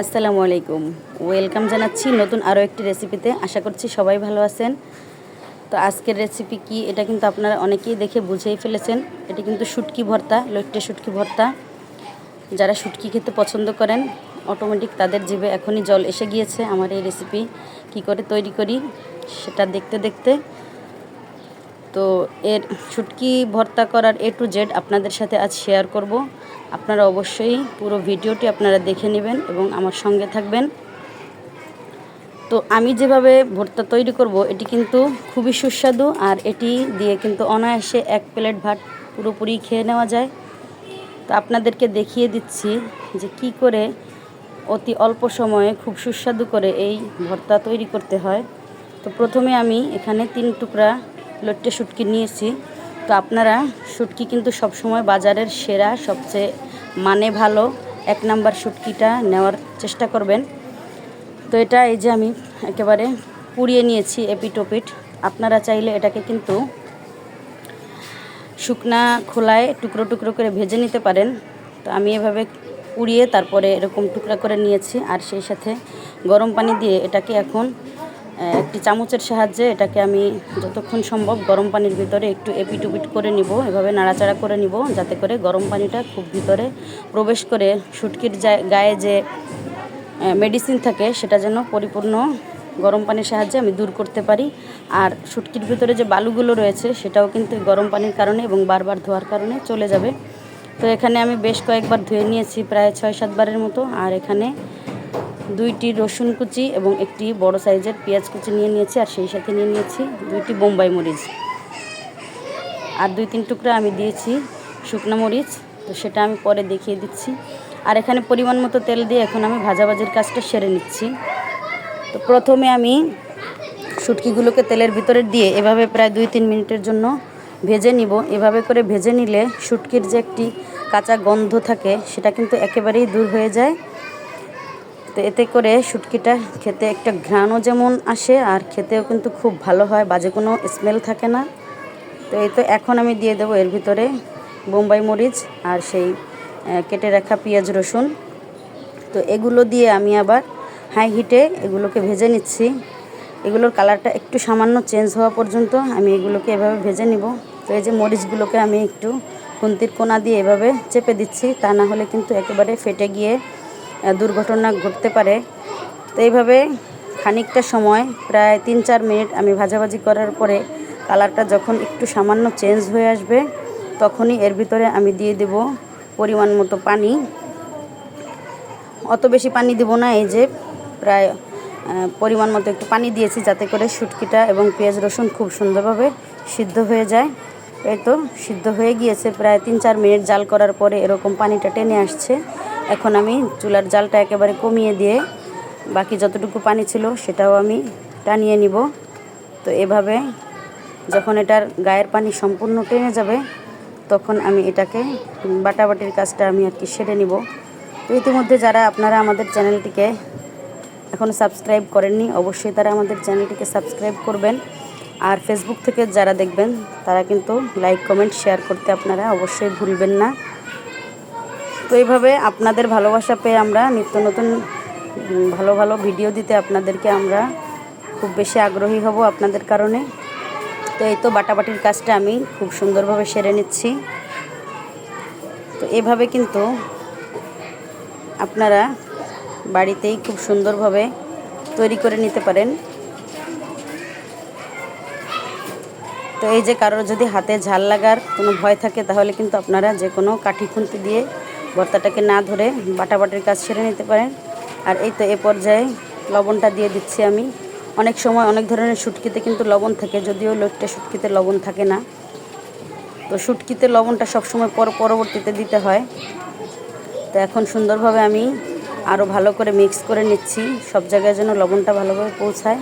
আসসালামু আলাইকুম। ওয়েলকাম জানাচ্ছি নতুন আরও একটি রেসিপিতে। আশা করছি সবাই ভালো আছেন। তো আজকের রেসিপি কি, এটা কিন্তু আপনারা অনেকেই দেখে বুঝেই ফেলেছেন। এটি কিন্তু শুটকি ভর্তা, লইট্টে শুটকি ভর্তা। যারা শুটকি খেতে পছন্দ করেন অটোমেটিক তাদের জিভে এখনই জল এসে গিয়েছে। আমার এই রেসিপি কি করে তৈরি করি, সেটা দেখতে দেখতে তো এর শুটকি ভর্তা করার এ টু জেড আপনাদের সাথে আজ শেয়ার করব। আপনারা অবশ্যই পুরো ভিডিওটি আপনারা দেখে নেবেন এবং আমার সঙ্গে থাকবেন। তো আমি যেভাবে ভর্তা তৈরি করব, এটি কিন্তু খুবই সুস্বাদু আর এটি দিয়ে কিন্তু অনায়াসে এক প্লেট ভাত পুরোপুরি খেয়ে নেওয়া যায়। তো আপনাদেরকে দেখিয়ে দিচ্ছি যে কি করে অতি অল্প সময়ে খুব সুস্বাদু করে এই ভর্তা তৈরি করতে হয়। তো প্রথমে আমি এখানে তিন টুকরা লট্টে শুটকি নিয়েছি। তো আপনারা শুটকি কিন্তু সবসময় বাজারের সেরা, সবচেয়ে মানে ভালো এক নাম্বার শুটকিটা নেওয়ার চেষ্টা করবেন। তো এটা এই যে আমি একেবারে পুড়িয়ে নিয়েছি এপিটোপিট। আপনারা চাইলে এটাকে কিন্তু শুকনা খোলায় টুকরো টুকরো করে ভেজে নিতে পারেন। তো আমি এভাবে পুড়িয়ে তারপরে এরকম টুকরা করে নিয়েছি। আর সেই সাথে গরম পানি দিয়ে এটাকে এখন একটি চামচের সাহায্যে এটাকে আমি যতক্ষণ সম্ভব গরম পানির ভিতরে একটু এপিটুপিট করে নিব, এভাবে নাড়াচাড়া করে নিব, যাতে করে গরম পানিটা খুব ভিতরে প্রবেশ করে শুটকির গায়ে যে মেডিসিন থাকে সেটা যেন পরিপূর্ণ গরম পানির সাহায্যে আমি দূর করতে পারি। আর শুটকির ভিতরে যে বালুগুলো রয়েছে সেটাও কিন্তু গরম পানির কারণে এবং বারবার ধোয়ার কারণে চলে যাবে। তো এখানে আমি বেশ কয়েকবার ধুয়ে নিয়েছি, প্রায় ছয় সাতবারের মতো। আর এখানে দুইটি রসুন কুচি এবং একটি বড় সাইজের পেঁয়াজ কুচি নিয়ে নিয়েছি আর সেই সাথে নিয়ে নিয়েছি দুইটি বোম্বাই মরিচ। আর দুই তিন টুকরা আমি দিয়েছি শুকনো মরিচ, তো সেটা আমি পরে দেখিয়ে দিচ্ছি। আর এখানে পরিমাণ মতো তেল দিয়ে এখন আমি ভাজাভাজির কাজটা সেরে নিচ্ছি। তো প্রথমে আমি শুটকিগুলোকে তেলের ভিতরে দিয়ে এভাবে প্রায় দুই তিন মিনিটের জন্য ভেজে নিব। এভাবে করে ভেজে নিলে শুটকির যে একটি কাঁচা গন্ধ থাকে, সেটা কিন্তু একেবারেই দূর হয়ে যায়। তো এতে করে শুটকিটা খেতে একটা ঘ্রাণও যেমন আসে, আর খেতেও কিন্তু খুব ভালো হয়, বাজে কোনো স্মেল থাকে না। তো এই তো এখন আমি দিয়ে দেবো এর ভিতরে বোম্বাই মরিচ আর সেই কেটে রাখা পেঁয়াজ রসুন। তো এগুলো দিয়ে আমি আবার হাই হিটে এগুলোকে ভেজে নিচ্ছি। এগুলোর কালারটা একটু সামান্য চেঞ্জ হওয়া পর্যন্ত আমি এগুলোকে এভাবে ভেজে নিব। তো এই যে মরিচগুলোকে আমি একটু খুন্তির কোনা দিয়ে এভাবে চেপে দিচ্ছি, তা না হলে কিন্তু একেবারে ফেটে গিয়ে দুর্ঘটনা ঘটতে পারে। তো এইভাবে খানিকটা সময়, প্রায় তিন চার মিনিট আমি ভাজাভাজি করার পরে কালারটা যখন একটু সামান্য চেঞ্জ হয়ে আসবে, তখনই এর ভিতরে আমি দিয়ে দেব পরিমাণ মতো পানি। অত বেশি পানি দেব না, এই যে প্রায় পরিমাণ মতো একটু পানি দিয়েছি যাতে করে শুটকিটা এবং পেঁয়াজ রসুন খুব সুন্দরভাবে সিদ্ধ হয়ে যায়। এই তো সিদ্ধ হয়ে গিয়েছে, প্রায় তিন চার মিনিট জাল করার পরে এরকম পানিটা টেনে আসছে। এখন আমি চুলার জালটা একেবারে কমিয়ে দিয়ে বাকি যতটুকু পানি ছিল সেটাও আমি টানিয়ে নিব। তো এভাবে যখন এটার গায়ের পানি সম্পূর্ণ টেনে যাবে, তখন আমি এটাকে বাটাবাটির কাজটা আমি আর কি সেরে নিব। তো ইতিমধ্যে যারা আপনারা আমাদের চ্যানেলটিকে এখনও সাবস্ক্রাইব করেননি, অবশ্যই তারা আমাদের চ্যানেলটিকে সাবস্ক্রাইব করবেন। আর ফেসবুক থেকে যারা দেখবেন, তারা কিন্তু লাইক, কমেন্ট, শেয়ার করতে আপনারা অবশ্যই ভুলবেন না। তো এইভাবে আপনাদের ভালোবাসা পেয়ে আমরা নিত্য নতুন ভালো ভালো ভিডিও দিতে আপনাদেরকে আমরা খুব বেশি আগ্রহী হব আপনাদের কারণে। তো এই তো বাটাবাটির কাজটা আমি খুব সুন্দরভাবে সেরে নিচ্ছি। তো এভাবে কিন্তু আপনারা বাড়িতেই খুব সুন্দরভাবে তৈরি করে নিতে পারেন। তো এই যে কারোর যদি হাতে ঝাল লাগার কোনো ভয় থাকে, তাহলে কিন্তু আপনারা যে কোনো কাঠি খুন্তি দিয়ে ভর্তাটাকে না ধরে বাটাবাটির কাজ সেরে নিতে পারেন। আর এই তো এ পর্যায়ে লবণটা দিয়ে দিচ্ছি আমি। অনেক সময় অনেক ধরনের শুটকিতে কিন্তু লবণ থাকে, যদিও লোকটা শুটকিতে লবণ থাকে না। তো শুটকিতে লবণটা সবসময় পর পরবর্তীতে দিতে হয়। তো এখন সুন্দরভাবে আমি আরও ভালো করে মিক্স করে নিচ্ছি। সব জায়গায় যেন লবণটা ভালোভাবে পৌঁছায়।